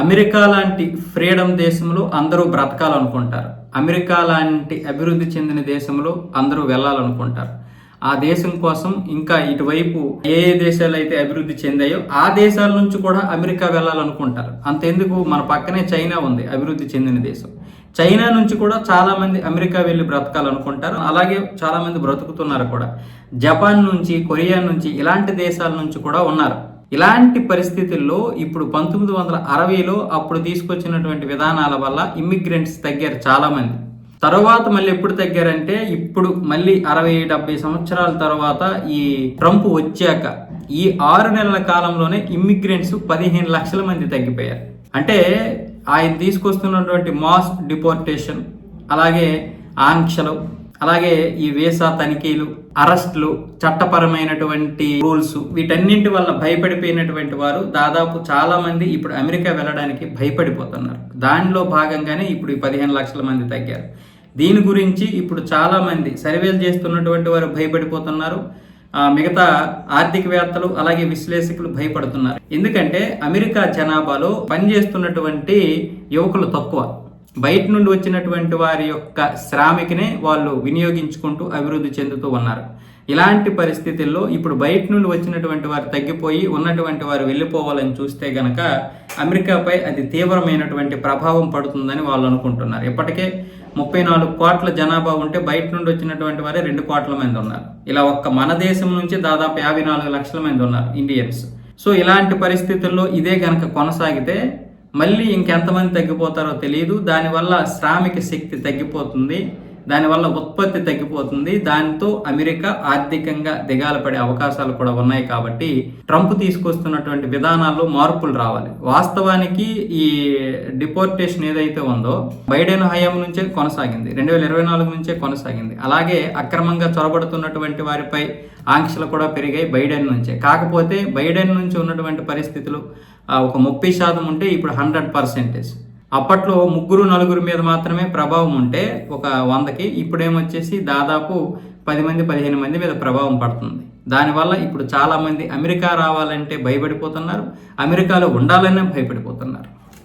America లాంటి freedom దేశంలో అందరూ బ్రతకాలనుకుంటారు. అమెరికా లాంటి అభివృద్ధి చెందిన దేశంలో అందరూ వెళ్ళాలనుకుంటారు. ఆ దేశం కోసం ఇంకా ఇటువైపు ఏ ఏ దేశాలు అయితే అభివృద్ధి చెందాయో ఆ దేశాల నుంచి కూడా అమెరికా వెళ్ళాలనుకుంటారు. అంతెందుకు? మన పక్కనే చైనా ఉంది అభివృద్ధి చెందిన దేశం. చైనా నుంచి కూడా చాలామంది అమెరికా వెళ్ళి బ్రతకాలనుకుంటారు. అలాగే చాలామంది బ్రతుకుతున్నారు కూడా. జపాన్ నుంచి కొరియా నుంచి ఇలాంటి దేశాల నుంచి కూడా ఉన్నారు. ఇలాంటి పరిస్థితుల్లో ఇప్పుడు పంతొమ్మిది వందల అరవైలో అప్పుడు తీసుకొచ్చినటువంటి విధానాల వల్ల ఇమ్మిగ్రెంట్స్ తగ్గారు చాలామంది. తర్వాత మళ్ళీ ఎప్పుడు తగ్గారంటే ఇప్పుడు మళ్ళీ అరవై డెబ్బై సంవత్సరాల తర్వాత ఈ ట్రంప్ వచ్చాక ఈ ఆరు నెలల కాలంలోనే ఇమ్మిగ్రెంట్స్ పదిహేను లక్షల మంది తగ్గిపోయారు. అంటే ఆయన తీసుకొస్తున్నటువంటి మాస్ డిపోర్టేషన్ అలాగే ఆంక్షలు అలాగే ఈ వీసా తనిఖీలు అరెస్టులు చట్టపరమైనటువంటి రూల్స్ వీటన్నింటి వల్ల భయపడిపోయినటువంటి వారు దాదాపు చాలా మంది ఇప్పుడు అమెరికా వెళ్ళడానికి భయపడిపోతున్నారు. దానిలో భాగంగానే ఇప్పుడు ఈ పదిహేను లక్షల మంది తగ్గారు. దీని గురించి ఇప్పుడు చాలా మంది సర్వేలు చేస్తున్నటువంటి వారు భయపడిపోతున్నారు. మిగతా ఆర్థికవేత్తలు అలాగే విశ్లేషకులు భయపడుతున్నారు. ఎందుకంటే అమెరికా జనాభాలో పనిచేస్తున్నటువంటి యువకులు తక్కువ. బయట నుండి వచ్చినటువంటి వారి యొక్క శ్రామికనే వాళ్ళు వినియోగించుకుంటూ అభివృద్ధి చెందుతూ ఉన్నారు. ఇలాంటి పరిస్థితుల్లో ఇప్పుడు బయట నుండి వచ్చినటువంటి వారు తగ్గిపోయి ఉన్నటువంటి వారు వెళ్ళిపోవాలని చూస్తే గనక అమెరికాపై అది తీవ్రమైనటువంటి ప్రభావం పడుతుందని వాళ్ళు అనుకుంటున్నారు. ఇప్పటికే ముప్పై నాలుగు కోట్ల జనాభా ఉంటే బయట నుండి వచ్చినటువంటి వారే రెండు కోట్ల మంది ఉన్నారు. ఇలా ఒక్క మన దేశం నుంచి దాదాపు యాభై నాలుగు లక్షల మంది ఉన్నారు ఇండియన్స్. సో ఇలాంటి పరిస్థితుల్లో ఇదే గనక కొనసాగితే మళ్ళీ ఇంకెంతమంది తగ్గిపోతారో తెలియదు దానివల్ల శ్రామిక శక్తి తగ్గిపోతుంది. దానివల్ల ఉత్పత్తి తగ్గిపోతుంది. దాంతో అమెరికా ఆర్థికంగా దిగాలపడే అవకాశాలు కూడా ఉన్నాయి కాబట్టి ట్రంప్ తీసుకొస్తున్నటువంటి విధానాల్లో మార్పులు రావాలి. వాస్తవానికి ఈ డిపోర్టేషన్ ఏదైతే ఉందో బైడెన్ హయాం నుంచే కొనసాగింది. రెండు వేల ఇరవై నాలుగు నుంచే కొనసాగింది. అలాగే అక్రమంగా చొరబడుతున్నటువంటి వారిపై ఆంక్షలు కూడా పెరిగాయి బైడెన్ నుంచే. కాకపోతే బైడెన్ నుంచి ఉన్నటువంటి పరిస్థితులు ఒక ముప్పై శాతం ఉంటే ఇప్పుడు హండ్రెడ్ పర్సెంటేజ్. అప్పట్లో ముగ్గురు నలుగురు మీద మాత్రమే ప్రభావం ఉంటే ఒక వందకి ఇప్పుడేమొచ్చేసి దాదాపు పది మంది పదిహేను మంది మీద ప్రభావం పడుతుంది. దానివల్ల ఇప్పుడు చాలా మంది అమెరికా రావాలంటే భయపడిపోతున్నారు అమెరికాలో ఉండాలనే భయపడిపోతున్నారు.